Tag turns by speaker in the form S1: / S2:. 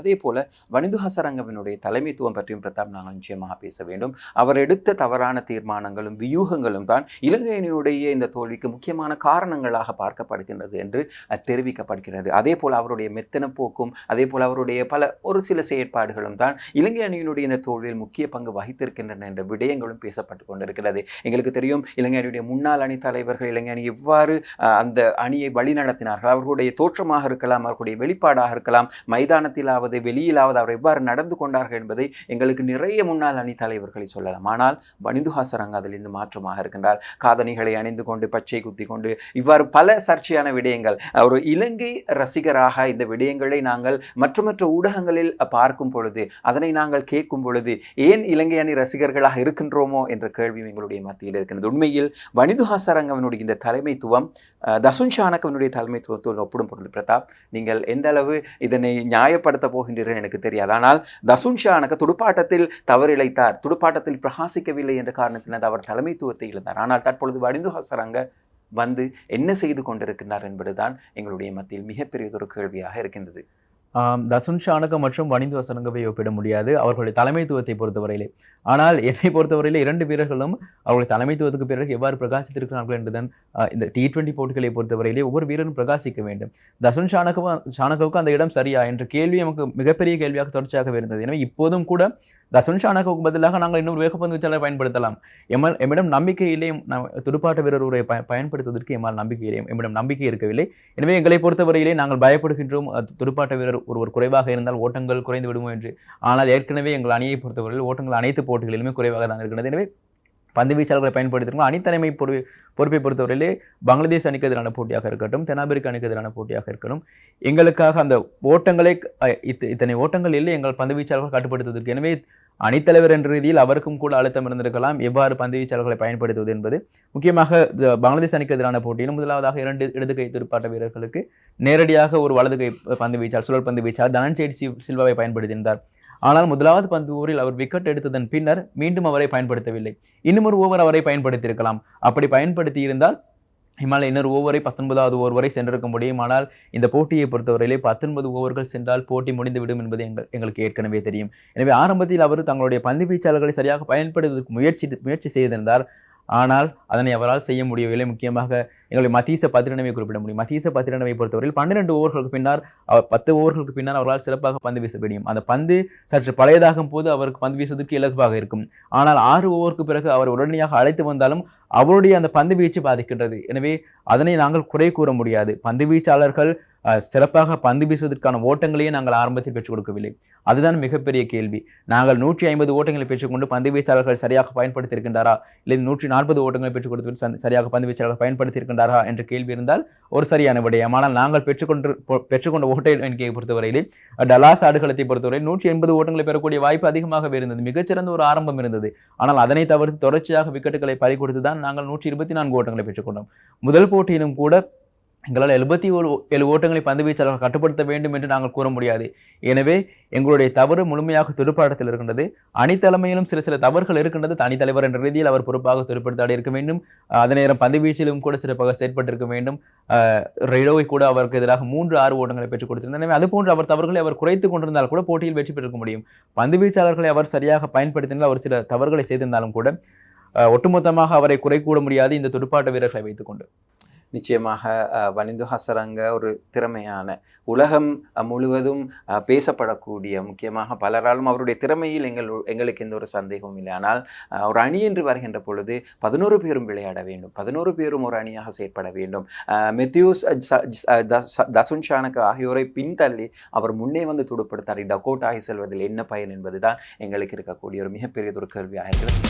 S1: அதே போல வனிதுஹசரங்கமினுடைய தலைமைத்துவம் பற்றியும் பிரதாப் நாங்கள் நிச்சயமாக பேச வேண்டும். அவர் எடுத்த தவறான தீர்மானங்களும் வியூகங்களும் தான் இலங்கையினுடைய இந்த தோல்விக்கு முக்கியமான காரணங்களாக பார்க்கப்படுகின்றது என்று தெரிவிக்கப்படுகிறது. அதே போல் அவருடைய மெத்தன போக்கும் அதே போல் அவருடைய பல ஒரு சில செயற்பாடுகளும் தான் இலங்கை அணியினுடைய இந்த தோல்வியில் முக்கிய பங்கு வகித்திருக்கின்றன என்ற விடயங்களும் பேசப்பட்டு கொண்டிருக்கிறது. எங்களுக்கு தெரியும் இலங்கை அணியுடைய முன்னாள் அணி தலைவர்கள் இலங்கை அணி எவ்வாறு அந்த அணியை வழிநடத்தினார்கள் அவர்களுடைய தோற்றமாக இருக்கலாம் அவர்களுடைய வெளிப்பாடாக இருக்கலாம் மைதானத்திலாவது வெளியிலாவது அவர் எவ்வாறு நடந்து கொண்டார்கள் என்பதை எங்களுக்கு நிறைய முன்னாள் அணி தலைவர்களை சொல்லலாம். ஆனால் வனிதுஹாசரங்க அதிலிருந்து மாற்றமாக இருக்கின்றார். காதணிகளை அணிந்து கொண்டு பச்சை குத்தி கொண்டு இவ்வாறு பல சர்ச்சையான விடயங்கள் ஒரு இலங்கை ரசிகராக இந்த விடயங்களை நாங்கள் மற்ற மற்ற ஊடகங்களில் பார்க்கும் பொழுது அதனை நாங்கள் கேட்கும் பொழுது ஏன் இலங்கை அணி ரசிகர்களாக இருக்கின்றோமோ என்ற கேள்வியும் எங்களுடைய மத்தியில் இருக்கின்றது உண்மையில் வனிதுஹாசரங்கவனுடைய இந்த தலைமைத்துவம் அஹ், தசுன் ஷானக்கவனுடைய தலைமைத்துவத்தோடு ஒப்பிடும் பொருள் பிரதாப் நீங்கள் எந்த அளவு இதனை நியாயப்படுத்த போகின்றீர்கள் எனக்கு தெரியாது. ஆனால் தசுன்ஷா எனக்கு துடுப்பாட்டத்தில் தவறிழைத்தார். துடுப்பாட்டத்தில் பிரகாசிக்கவில்லை என்ற காரணத்தினால் அவர் தலைமைத்துவத்தை இழந்தார். ஆனால் தற்பொழுது வனிதுஹாசரங்க வந்து என்ன செய்து கொண்டிருக்கிறார் என்பதுதான் எங்களுடைய மத்தியில் மிகப்பெரியதொரு கேள்வியாக இருக்கின்றது.
S2: தசுன் ஷானக மற்றும் வனிந்து வசனங்கவை ஒப்பிட முடியாது. அவர்களுடைய தலைமைத்துவத்தை பொறுத்தவரையிலே. ஆனால் என்னை பொறுத்தவரையிலே இரண்டு வீரர்களும் அவர்களுடைய தலைமைத்துவத்துக்கு பிறகு எவ்வாறு பிரகாசித்திருக்கிறார்கள் என்றுதான் இந்த டி டுவெண்ட்டி போட்டிகளை பொறுத்தவரையிலே ஒவ்வொரு வீரரும் பிரகாசிக்க வேண்டும். தசுன் ஷானகவா ஷானகவுக்கு அந்த இடம் சரியா என்ற கேள்வி நமக்கு மிகப்பெரிய கேள்வியாக தொடர்ச்சியாகவே இருந்தது. எனவே இப்போதும் கூட தசுன் ஷானகவுக்கு பதிலாக நாங்கள் இன்னொரு வேகப்பந்து வீச்சாளரை பயன்படுத்தலாம். எம்மல் எம்மிடம் நம்பிக்கை இல்லையும் நம் துடுப்பாட்ட வீரர் ஒருவரை பய பயன்படுத்துவதற்கு எம்மால் நம்பிக்கை இல்லையும் எம்மிடம் நம்பிக்கை இருக்கவில்லை. எனவே எங்களை பொறுத்தவரையிலே நாங்கள் பயப்படுகின்றோம் துடுப்பாட்ட வீரர் ஒருவர் குறைவாக இருந்தால் ஓட்டங்கள் குறைந்து விடுமோ என்று. ஆனால் ஏற்கனவே எங்கள் அணியை பொறுத்தவரையில் ஓட்டங்கள் அனைத்து போட்டிகளிலுமே குறைவாக தான் இருக்கிறது எனவே பந்து வீச்சாளர்களை பயன்படுத்திருக்கோம் அணித்தலைமை பொறுப்பை பொறுப்பை பொறுத்தவரையிலே பங்களாதேஷ் அணிக்கு எதிரான போட்டியாக இருக்கட்டும் தென்னாப்பிரிக்க அணிக்கு எதிரான போட்டியாக இருக்கட்டும் எங்களுக்காக அந்த ஓட்டங்களை இத்த- இத்தனை ஓட்டங்கள் இல்லை எங்கள் பந்து வீச்சாளர்கள் கட்டுப்படுத்துவதற்கு. எனவே அணித்தலைவர் என்ற ரீதியில் அவருக்கும் கூட அழுத்தம் இருந்திருக்கலாம். எவ்வாறு பந்துவீச்சாளர்களை பயன்படுத்துவது என்பது முக்கியமாக பங்களாதேஷ் அணிக்கு எதிரான போட்டியில் முதலாவதாக இரண்டு இடது கை துடுப்பாட்ட வீரர்களுக்கு நேரடியாக ஒரு வலது கை பந்து வீச்சாளர் சுழல் பந்து வீச்சாளர் தனஞ்செய்ட் சில்வாவை பயன்படுத்தியிருந்தார். ஆனால் முதலாவது பந்து ஊரில் அவர் விக்கெட் எடுத்ததன் பின்னர் மீண்டும் அவரை பயன்படுத்தவில்லை. இன்னும் ஒரு ஓவர் அவரை பயன்படுத்தியிருக்கலாம். அப்படி பயன்படுத்தி இருந்தால் இமாலய இன்னொரு ஓவரை பத்தொன்பதாவது ஓவர் வரை சென்றிருக்க முடியும். ஆனால் இந்த போட்டியை பொறுத்தவரையிலே பத்தொன்பது ஓவர்கள் சென்றால் போட்டி முடிந்துவிடும் என்பது எங்கள் எங்களுக்கு ஏற்கனவே தெரியும். எனவே ஆரம்பத்தில் அவர் தங்களுடைய பந்து வீச்சாளர்களை சரியாக பயன்படுத்துவதற்கு முயற்சி முயற்சி செய்திருந்தார். ஆனால் அதனை அவரால் செய்ய முடியவில்லை. முக்கியமாக எங்களுடைய மதீச பத்திரனவை குறிப்பிட முடியும். மதீச பத்திரனவை பொறுத்தவரையில் பன்னிரெண்டு ஓவர்களுக்கு பின்னர் அவர் பத்து ஓவர்களுக்கு பின்னர் அவரால் சிறப்பாக பந்து வீச முடியும். அந்த பந்து சற்று பழையதாகும் போது அவருக்கு பந்து வீசுவதற்கு இலகுவாக இருக்கும். ஆனால் ஆறு ஓவருக்கு பிறகு அவர் உடனடியாக அழைத்து வந்தாலும் அவருடைய அந்த பந்து வீச்சு பாதிக்கின்றது. எனவே அதனை நாங்கள் குறை கூற முடியாது. பந்து வீச்சாளர்கள் சிறப்பாக பந்து வீசுவதற்கான ஓட்டங்களையே நாங்கள் ஆரம்பத்தில் பெற்றுக் கொடுக்கவில்லை. அதுதான் மிகப்பெரிய கேள்வி. நாங்கள் நூற்றி ஐம்பது ஓட்டங்களை பெற்றுக்கொண்டு பந்து வீச்சாளர்கள் சரியாக பயன்படுத்தியிருக்கின்றாரா? இல்லை நூற்றி நாற்பது ஓட்டங்களை பெற்றுக் கொடுத்து ச- சரியாக பந்து வீச்சாளர்கள் பயன்படுத்தியிருக்கின்றாரா என்ற கேள்வி இருந்தால் ஒரு சரியான விடயம். ஆனால் நாங்கள் பெற்றுக்கொண்டு பெற்றுக்கொண்ட ஓட்டை எண்ணிக்கையை பொறுத்தவரையிலே டலாஸ் ஆடுகளத்தை பொறுத்தவரை நூற்றி எண்பது ஓட்டங்களை பெறக்கூடிய வாய்ப்பு அதிகமாகவே இருந்தது. மிகச்சிறந்த ஒரு ஆரம்பம் இருந்தது. ஆனால் அதனை தவிர்த்து தொடர்ச்சியாக விக்கெட்டுகளை பறி கொடுத்து தான் நாங்கள் நூற்றி இருபத்தி நான்கு ஓட்டங்களை பெற்றுக்கொண்டோம். முதல் போட்டியிலும் கூட எங்களால் எழுபத்தி ஒரு ஏழு ஓட்டங்களை பந்து வீச்சாளர்கள் கட்டுப்படுத்த வேண்டும் என்று நாங்கள் கூற முடியாது. எனவே எங்களுடைய தவறு முழுமையாக துடுப்பாட்டத்தில் இருக்கின்றது. அணித்தலைமையிலும் சில சில தவறுகள் இருக்கின்றது. தனித்தலைவர் என்ற ரீதியில் அவர் பொறுப்பாக துடுப்படுத்தாடி இருக்க வேண்டும். அதே நேரம் பந்து வீச்சிலும் கூட சிறப்பாக செயற்பட்டிருக்க வேண்டும். அஹ் ரெடோவை கூட அவருக்கு எதிராக மூன்று ஆறு ஓட்டங்களை பெற்றுக் கொடுத்திருந்தார். எனவே அதுபோன்று அவர் தவறுகளை அவர் குறைத்து கொண்டிருந்தால் கூட போட்டியில் வெற்றி பெற்றிருக்க முடியும். பந்து வீச்சாளர்களை அவர் சரியாக பயன்படுத்தினால் அவர் சில தவறுகளை செய்திருந்தாலும் கூட ஒட்டுமொத்தமாக அவரை குறை கூட முடியாது இந்த துடுப்பாட்ட வீரர்களை வைத்துக்கொண்டு.
S1: நிச்சயமாக வனிந்து ஹசரங்க ஒரு திறமையான. உலகம் முழுவதும் பேசப்படக்கூடிய முக்கியமாக பலராலும் அவருடைய திறமையில் எங்கள் எங்களுக்கு எந்த ஒரு சந்தேகமும் இல்லை. ஆனால் ஒரு அணி என்று வருகின்ற பொழுது பதினோரு பேரும் விளையாட வேண்டும். பதினோரு பேரும் ஒரு அணியாக செயற்பட வேண்டும். மெத்யூஸ் தஸ்- தசுன் ஷானக் ஆகியோரை பின்தள்ளி அவர் முன்னே வந்து துடுப்படுத்தார். டக்கோட் ஆகி செல்வதில் என்ன பயன் என்பதுதான் எங்களுக்கு இருக்கக்கூடிய ஒரு மிகப்பெரியதொரு கேள்வியாக இருக்கிறது.